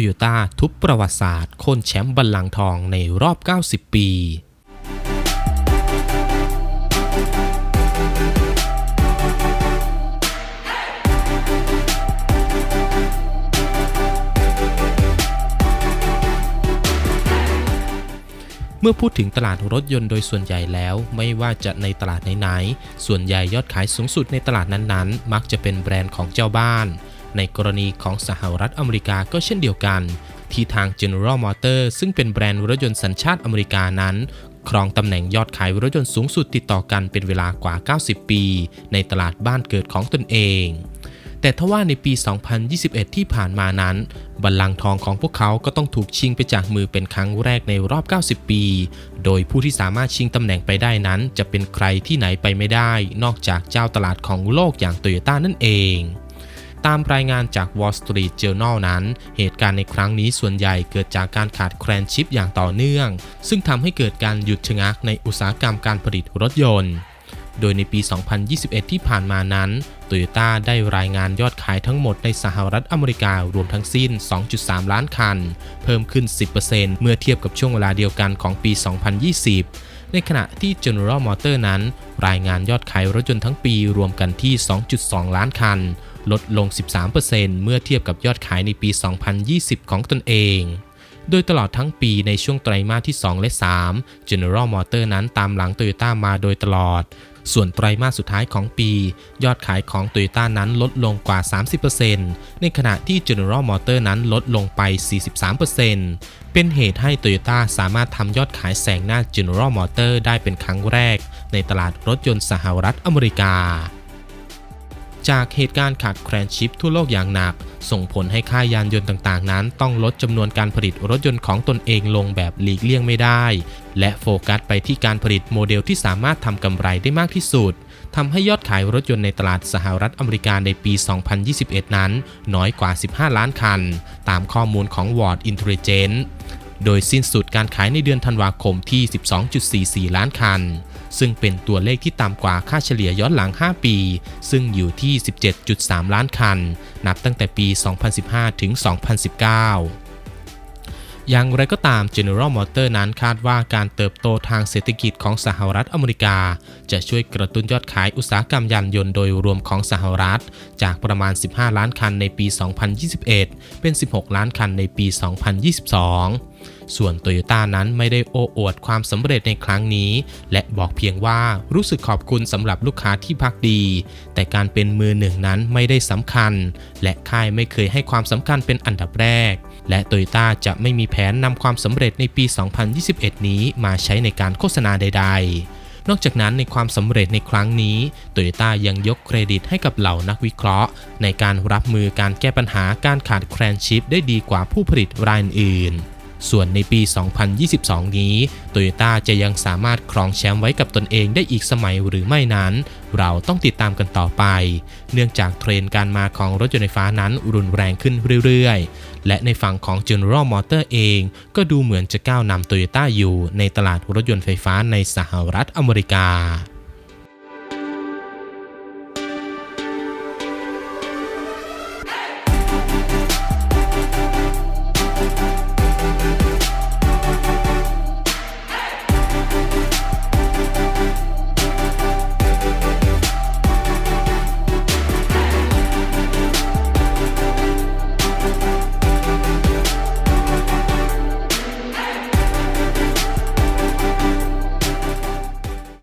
โยต้าทุบประวัติศาสตร์โค่นแชมป์บัลลังก์ทองในรอบ 90 ปีเมื่อพูดถึงตลาดรถยนต์โดยส่วนใหญ่แล้วไม่ว่าจะในตลาดไหนๆ ส่วนใหญ่ยอดขายสูงสุดในตลาดนั้นๆ มักจะเป็นแบรนด์ของเจ้าบ้าน ในกรณีของสหรัฐอเมริกาก็เช่นเดียวกัน ที่ทาง General Motors ซึ่งเป็นแบรนด์รถยนต์สัญชาติอเมริกานั้น ครองตำแหน่งยอดขายรถยนต์สูงสุดติดต่อกันเป็นเวลากว่า 90 ปี ในตลาดบ้านเกิดของตนเองแต่ทว่าในปี 2021 ที่ผ่านมานั้น บัลลังก์ทองของพวกเขาก็ต้องถูกชิงไปจากมือเป็นครั้งแรกในรอบ 90 ปี โดยผู้ที่สามารถชิงตำแหน่งไปได้นั้น จะเป็นใครที่ไหนไปไม่ได้ นอกจากเจ้าตลาดของโลกอย่างโตโยต้านั่นเอง ตามรายงานจาก Wall Street Journal นั้น เหตุการณ์ในครั้งนี้ส่วนใหญ่เกิดจากการขาดแคลนชิปอย่างต่อเนื่อง ซึ่งทำให้เกิดการหยุดชะงักในอุตสาหกรรมการผลิตรถยนต์ โดยในปี 2021 ที่ผ่านมานั้นโตโยต้าได้รายงานยอดขายทั้งหมดในสหรัฐอเมริการวมทั้งสิ้น 2.3 ล้านคัน เพิ่มขึ้น 10%เมื่อเทียบกับช่วงเวลาเดียวกันของปี 2020 ในขณะที่ General Motors นั้น รายงานยอดขายรถยนต์ทั้งปีรวมกันที่ 2.2 ล้านคัน ลดลง 13%เมื่อเทียบกับยอดขายในปี 2020 ของตนเอง โดยตลอดทั้งปีในช่วงไตรมาสที่ 2 และ 3 General Motors นั้นตามหลัง Toyota มาโดยตลอด ส่วนไตรมาสสุดท้ายของปี ยอดขายของ Toyota นั้นลดลงกว่า 30%ในขณะที่ General Motors นั้นลดลงไป 43%เป็นเหตุให้ Toyota สามารถทำยอดขายแซงหน้า General Motors ได้เป็นครั้งแรก ในตลาดรถยนต์สหรัฐอเมริกา จากเหตุการณ์ขาดแคลนชิปทั่วโลกอย่างหนัก ส่งผลให้ค่ายยานยนต์ต่างๆ นั้น ต้องลดจำนวนการผลิตรถยนต์ของตนเองลงแบบหลีกเลี่ยงไม่ได้ และโฟกัสไปที่การผลิตโมเดลที่สามารถทำกำไรได้มากที่สุดทำให้ยอดขายรถยนต์ในตลาดสหรัฐอเมริกาในปี 2021 นั้น น้อยกว่า 15 ล้านคัน ตามข้อมูลของ World Intelligence โดยสิ้นสุดการขายในเดือนธันวาคมที่ 12.44 ล้านคัน ซึ่งเป็นตัวเลขที่ต่ำกว่าค่าเฉลี่ยย้อนหลัง 5 ปี ซึ่งอยู่ที่ 17.3 ล้านคัน นับตั้งแต่ปี 2015 ถึง 2019อย่างไรก็ตาม General Motors นั้นคาดว่าการเติบโตทางเศรษฐกิจของสหรัฐอเมริกา จะช่วยกระตุ้นยอดขายอุตสาหกรรมยานยนต์โดยรวมของสหรัฐ จากประมาณ 15 ล้านคันในปี 2021 เป็น 16 ล้านคันในปี 2022 ส่วนโตโยต้านั้นไม่ได้โอ้อวดความสำเร็จในครั้งนี้ และบอกเพียงว่ารู้สึกขอบคุณสำหรับลูกค้าที่พักดี แต่การเป็นมือหนึ่งนั้นไม่ได้สำคัญ และค่ายไม่เคยให้ความสำคัญเป็นอันดับแรก และโตโยต้าจะไม่มีแผนนำความสำเร็จในปี 2021 นี้มาใช้ในการโฆษณาใด ๆนอกจากนั้นในความสำเร็จในครั้งนี้โตโยต้ายังยกเครดิตให้กับเหล่านักวิเคราะห์ ในการรับมือการแก้ปัญหาการขาดแคลนชิปได้ดีกว่าผู้ผลิตรายอื่น ส่วนในปี 2022 นี้โตโยต้าจะยังสามารถครองแชมป์ไว้กับตนเองได้อีกสมัยหรือไม่นั้น เราต้องติดตามกันต่อไป เนื่องจากเทรนด์การมาของรถยนต์ไฟฟ้านั้นรุนแรงขึ้นเรื่อยๆ และในฝั่งของ General Motor เอง ก็ดูเหมือนจะก้าวนำโตโยต้าอยู่ในตลาดรถยนต์ไฟฟ้าในสหรัฐอเมริกา